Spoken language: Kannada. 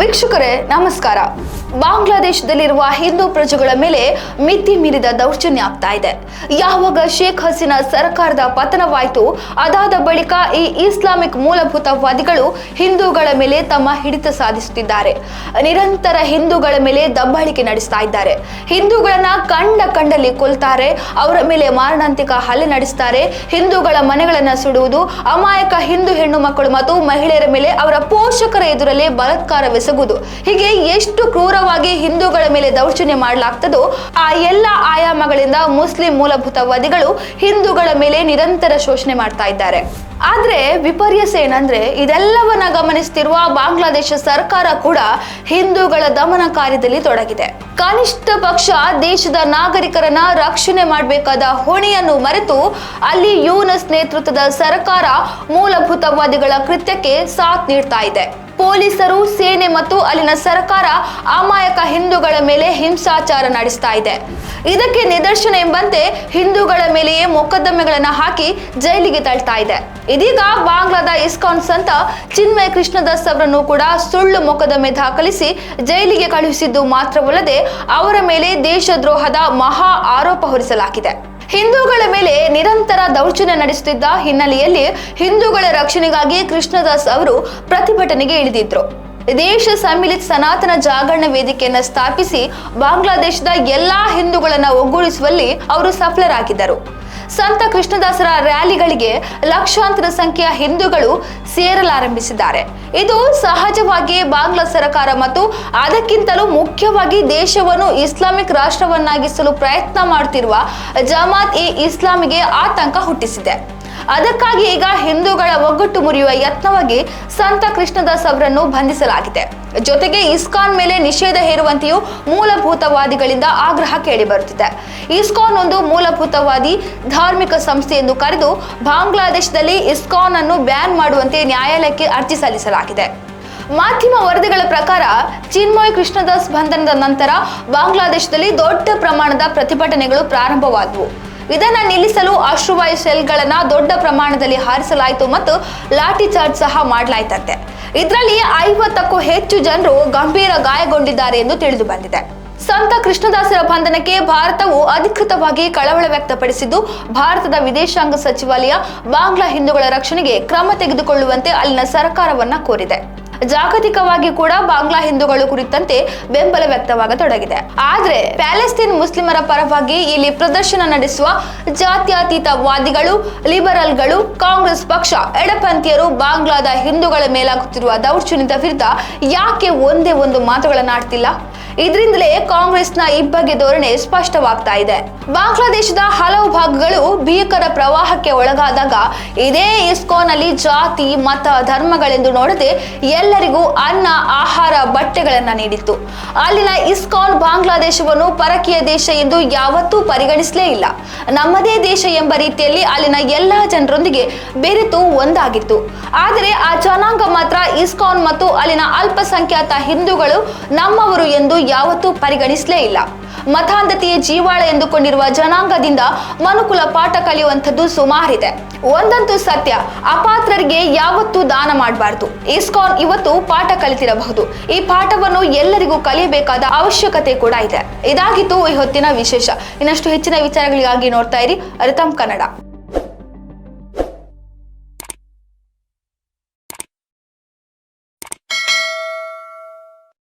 ವೀಕ್ಷಕರೇ, ನಮಸ್ಕಾರ. ಬಾಂಗ್ಲಾದೇಶದಲ್ಲಿರುವ ಹಿಂದೂ ಪ್ರಜೆಗಳ ಮೇಲೆ ಮಿತಿ ಮೀರಿದ ದೌರ್ಜನ್ಯ ಆಗ್ತಾ ಇದೆ. ಯಾವಾಗ ಶೇಖ್ ಹಸೀನಾ ಸರ್ಕಾರದ ಪತನವಾಯಿತು, ಅದಾದ ಬಳಿಕ ಈ ಇಸ್ಲಾಮಿಕ್ ಮೂಲಭೂತವಾದಿಗಳು ಹಿಂದೂಗಳ ಮೇಲೆ ತಮ್ಮ ಹಿಡಿತ ಸಾಧಿಸುತ್ತಿದ್ದಾರೆ. ನಿರಂತರ ಹಿಂದೂಗಳ ಮೇಲೆ ದಬ್ಬಾಳಿಕೆ ನಡೆಸ್ತಾ ಇದ್ದಾರೆ. ಹಿಂದೂಗಳನ್ನ ಕಂಡ ಕಂಡಲ್ಲಿ ಕೊಲ್ತಾರೆ, ಅವರ ಮೇಲೆ ಮಾರಣಾಂತಿಕ ಹಲ್ಲೆ ನಡೆಸ್ತಾರೆ, ಹಿಂದೂಗಳ ಮನೆಗಳನ್ನ ಸುಡುವುದು, ಅಮಾಯಕ ಹಿಂದೂ ಹೆಣ್ಣು ಮಕ್ಕಳು ಮತ್ತು ಮಹಿಳೆಯರ ಮೇಲೆ ಅವರ ಪೋಷಕರ ಎದುರಲ್ಲೇ ಬಲಾತ್ಕಾರವೆಸಗುವುದು ಹೀಗೆ ಎಷ್ಟು ಕ್ರೂರವಾಗಿ ಹಿಂದೂಗಳ ಮೇಲೆ ದೌರ್ಜನ್ಯ ಮಾಡಲಾಗ್ತದೋ, ಆ ಎಲ್ಲ ಆಯಾಮಗಳಿಂದ ಮುಸ್ಲಿಂ ಮೂಲಭೂತವಾದಿಗಳು ಹಿಂದೂಗಳ ಮೇಲೆ ನಿರಂತರ ಶೋಷಣೆ ಮಾಡ್ತಾ ಇದ್ದಾರೆ. ಆದ್ರೆ ವಿಪರ್ಯಾಸ ಏನಂದ್ರೆ ಇದೆಲ್ಲವನ್ನ ಗಮನಿಸ್ತಿರುವ ಬಾಂಗ್ಲಾದೇಶ ಸರ್ಕಾರ ಕೂಡ ಹಿಂದೂಗಳ ದಮನ ಕಾರ್ಯದಲ್ಲಿ ತೊಡಗಿದೆ. ಕನಿಷ್ಠ ಪಕ್ಷ ದೇಶದ ನಾಗರಿಕರನ್ನ ರಕ್ಷಣೆ ಮಾಡಬೇಕಾದ ಹೊಣೆಯನ್ನು ಮರೆತು ಅಲ್ಲಿ ಯೂನಸ್ ನೇತೃತ್ವದ ಸರ್ಕಾರ ಮೂಲಭೂತವಾದಿಗಳ ಕೃತ್ಯಕ್ಕೆ ಸಾಥ್ ನೀಡ್ತಾ ಇದೆ. ಪೊಲೀಸರು, ಸೇನೆ ಮತ್ತು ಅಲ್ಲಿನ ಸರ್ಕಾರ ಅಮಾಯಕ ಹಿಂದೂಗಳ ಮೇಲೆ ಹಿಂಸಾಚಾರ ನಡೆಸ್ತಾ ಇದೆ. ಇದಕ್ಕೆ ನಿದರ್ಶನ ಎಂಬಂತೆ ಹಿಂದೂಗಳ ಮೇಲೆಯೇ ಮೊಕದ್ದಮೆಗಳನ್ನು ಹಾಕಿ ಜೈಲಿಗೆ ತಳ್ತಾ ಇದೆ. ಇದೀಗ ಬಾಂಗ್ಲಾದ ಇಸ್ಕಾನ್ ಸಂತ ಚಿನ್ಮಯ ಕೃಷ್ಣದಾಸ್ ಅವರನ್ನು ಕೂಡ ಸುಳ್ಳು ಮೊಕದ್ದಮೆ ದಾಖಲಿಸಿ ಜೈಲಿಗೆ ಕಳುಹಿಸಿದ್ದು ಮಾತ್ರವಲ್ಲದೆ ಅವರ ಮೇಲೆ ದೇಶದ್ರೋಹದ ಮಹಾ ಆರೋಪ ಹೊರಿಸಲಾಗಿದೆ. ಹಿಂದೂಗಳ ಮೇಲೆ ನಿರಂತರ ದೌರ್ಜನ್ಯ ನಡೆಸುತ್ತಿದ್ದ ಹಿನ್ನೆಲೆಯಲ್ಲಿ ಹಿಂದೂಗಳ ರಕ್ಷಣೆಗಾಗಿ ಕೃಷ್ಣದಾಸ್ ಅವರು ಪ್ರತಿಭಟನೆಗೆ ಇಳಿದಿದ್ರು. ದೇಶ ಸಮ್ಮಿಲಿತ ಸನಾತನ ಜಾಗರಣ ವೇದಿಕೆಯನ್ನು ಸ್ಥಾಪಿಸಿ ಬಾಂಗ್ಲಾದೇಶದ ಎಲ್ಲಾ ಹಿಂದೂಗಳನ್ನು ಒಗ್ಗೂಡಿಸುವಲ್ಲಿ ಅವರು ಸಫಲರಾಗಿದ್ದರು. ಸಂತ ಕೃಷ್ಣದಾಸರ ರ್ಯಾಲಿಗಳಿಗೆ ಲಕ್ಷಾಂತರ ಸಂಖ್ಯೆಯ ಹಿಂದೂಗಳು ಸೇರಲಾರಂಭಿಸಿದ್ದಾರೆ. ಇದು ಸಹಜವಾಗಿ ಬಾಂಗ್ಲಾ ಸರ್ಕಾರ ಮತ್ತು ಅದಕ್ಕಿಂತಲೂ ಮುಖ್ಯವಾಗಿ ದೇಶವನ್ನು ಇಸ್ಲಾಮಿಕ್ ರಾಷ್ಟ್ರವನ್ನಾಗಿಸಲು ಪ್ರಯತ್ನ ಮಾಡುತ್ತಿರುವ ಜಮಾತ್ ಇ ಇಸ್ಲಾಮಿಗೆ ಆತಂಕ ಹುಟ್ಟಿಸಿದೆ. ಅದಕ್ಕಾಗಿ ಈಗ ಹಿಂದೂಗಳ ಒಗ್ಗಟ್ಟು ಮುರಿಯುವ ಯತ್ನವಾಗಿ ಸಂತ ಕೃಷ್ಣದಾಸ್ ಅವರನ್ನು ಬಂಧಿಸಲಾಗಿದೆ. ಜೊತೆಗೆ ಇಸ್ಕಾನ್ ಮೇಲೆ ನಿಷೇಧ ಹೇರುವಂತೆಯೂ ಮೂಲಭೂತವಾದಿಗಳಿಂದ ಆಗ್ರಹ ಕೇಳಿಬರುತ್ತಿದೆ ಇಸ್ಕಾನ್ ಒಂದು ಮೂಲಭೂತವಾದಿ ಧಾರ್ಮಿಕ ಸಂಸ್ಥೆ ಎಂದು ಕರೆದು ಬಾಂಗ್ಲಾದೇಶದಲ್ಲಿ ಇಸ್ಕಾನ್ ಅನ್ನು ಬ್ಯಾನ್ ಮಾಡುವಂತೆ ನ್ಯಾಯಾಲಯಕ್ಕೆ ಅರ್ಜಿ ಸಲ್ಲಿಸಲಾಗಿದೆ. ಮಾಧ್ಯಮ ವರದಿಗಳ ಪ್ರಕಾರ ಚಿನ್ಮಯ್ ಕೃಷ್ಣದಾಸ್ ಬಂಧನದ ನಂತರ ಬಾಂಗ್ಲಾದೇಶದಲ್ಲಿ ದೊಡ್ಡ ಪ್ರಮಾಣದ ಪ್ರತಿಭಟನೆಗಳು ಪ್ರಾರಂಭವಾದವು. ಇದನ್ನ ನಿಲ್ಲಿಸಲು ಅಶ್ರುವಾಯು ಶೆಲ್ಗಳನ್ನ ದೊಡ್ಡ ಪ್ರಮಾಣದಲ್ಲಿ ಹಾರಿಸಲಾಯಿತು ಮತ್ತು ಲಾಠಿ ಚಾರ್ಜ್ ಸಹ ಮಾಡಲಾಯ್ತಂತೆ. ಇದರಲ್ಲಿ ಐವತ್ತಕ್ಕೂ ಹೆಚ್ಚು ಜನರು ಗಂಭೀರ ಗಾಯಗೊಂಡಿದ್ದಾರೆ ಎಂದು ತಿಳಿದು ಬಂದಿದೆ. ಸಂತ ಕೃಷ್ಣದಾಸರ ಬಂಧನಕ್ಕೆ ಭಾರತವು ಅಧಿಕೃತವಾಗಿ ಕಳವಳ ವ್ಯಕ್ತಪಡಿಸಿದ್ದು, ಭಾರತದ ವಿದೇಶಾಂಗ ಸಚಿವಾಲಯ ಬಾಂಗ್ಲಾ ಹಿಂದೂಗಳ ರಕ್ಷಣೆಗೆ ಕ್ರಮ ತೆಗೆದುಕೊಳ್ಳುವಂತೆ ಅಲ್ಲಿನ ಸರ್ಕಾರವನ್ನ ಕೋರಿದೆ. ಜಾಗತಿಕವಾಗಿ ಕೂಡ ಬಾಂಗ್ಲಾ ಹಿಂದೂಗಳು ಕುರಿತಂತೆ ಬೆಂಬಲ ವ್ಯಕ್ತವಾಗತೊಡಗಿದೆ. ಆದ್ರೆ ಪ್ಯಾಲೆಸ್ತೀನ್ ಮುಸ್ಲಿಮರ ಪರವಾಗಿ ಇಲ್ಲಿ ಪ್ರದರ್ಶನ ನಡೆಸುವ ಜಾತ್ಯತೀತವಾದಿಗಳು, ಲಿಬರಲ್ಗಳು, ಕಾಂಗ್ರೆಸ್ ಪಕ್ಷ, ಎಡಪಂಥೀಯರು, ಬಾಂಗ್ಲಾದ ಹಿಂದೂಗಳ ಮೇಲಾಗುತ್ತಿರುವ ದೌರ್ಜನ್ಯದ ವಿರುದ್ಧ ಯಾಕೆ ಒಂದೇ ಒಂದು ಮಾತುಗಳನ್ನಾಡ್ತಿಲ್ಲ ಇದರಿಂದಲೇ ಕಾಂಗ್ರೆಸ್ನ ಇಬ್ಬಗೆ ಧೋರಣೆ ಸ್ಪಷ್ಟವಾಗ್ತಾ ಇದೆ. ಬಾಂಗ್ಲಾದೇಶದ ಹಲವು ಭಾಗಗಳು ಭೀಕರ ಪ್ರವಾಹಕ್ಕೆ ಒಳಗಾದಾಗ ಇದೇ ಇಸ್ಕಾನ್ ಅಲ್ಲಿ ಜಾತಿ, ಮತ, ಧರ್ಮಗಳೆಂದು ನೋಡದೆ ಎಲ್ಲರಿಗೂ ಅನ್ನ, ಆಹಾರ, ಬಟ್ಟೆಗಳನ್ನು ನೀಡಿತ್ತು. ಅಲ್ಲಿನ ಇಸ್ಕಾನ್ ಬಾಂಗ್ಲಾದೇಶವನ್ನು ಪರಕೀಯ ದೇಶ ಎಂದು ಯಾವತ್ತೂ ಪರಿಗಣಿಸಲೇ ಇಲ್ಲ. ನಮ್ಮದೇ ದೇಶ ಎಂಬ ರೀತಿಯಲ್ಲಿ ಅಲ್ಲಿನ ಎಲ್ಲಾ ಜನರೊಂದಿಗೆ ಬೆರೆತು ಒಂದಾಗಿತ್ತು. ಆದರೆ ಆ ಜನಾಂಗ ಮಾತ್ರ ಇಸ್ಕಾನ್ ಮತ್ತು ಅಲ್ಲಿನ ಅಲ್ಪಸಂಖ್ಯಾತ ಹಿಂದೂಗಳು ನಮ್ಮವರು ಎಂದು ಯಾವತ್ತೂ ಪರಿಗಣಿಸಲೇ ಇಲ್ಲ. ಮತಾಂಧತೆಯ ಜೀವಾಳ ಎಂದುಕೊಂಡಿರುವ ಜನಾಂಗದಿಂದ ಮನುಕುಲ ಪಾಠ ಕಲಿಯುವಂಥದ್ದು ಸುಮಾರಿದೆ. ಒಂದಂತೂ ಸತ್ಯ, ಅಪಾತ್ರರಿಗೆ ಯಾವತ್ತೂ ದಾನ ಮಾಡಬಾರ್ದು. ಇಸ್ಕಾನ್ ಇವತ್ತು ಪಾಠ ಕಲಿತಿರಬಹುದು. ಈ ಪಾಠವನ್ನು ಎಲ್ಲರಿಗೂ ಕಲಿಯಬೇಕಾದ ಅವಶ್ಯಕತೆ ಕೂಡ ಇದೆ. ಇದಾಗಿತ್ತು ಈ ಹೊತ್ತಿನ ವಿಶೇಷ. ಇನ್ನಷ್ಟು ಹೆಚ್ಚಿನ ವಿಚಾರಗಳಿಗಾಗಿ ನೋಡ್ತಾ ಇರಿ ಅರಿತಂ ಕನ್ನಡ.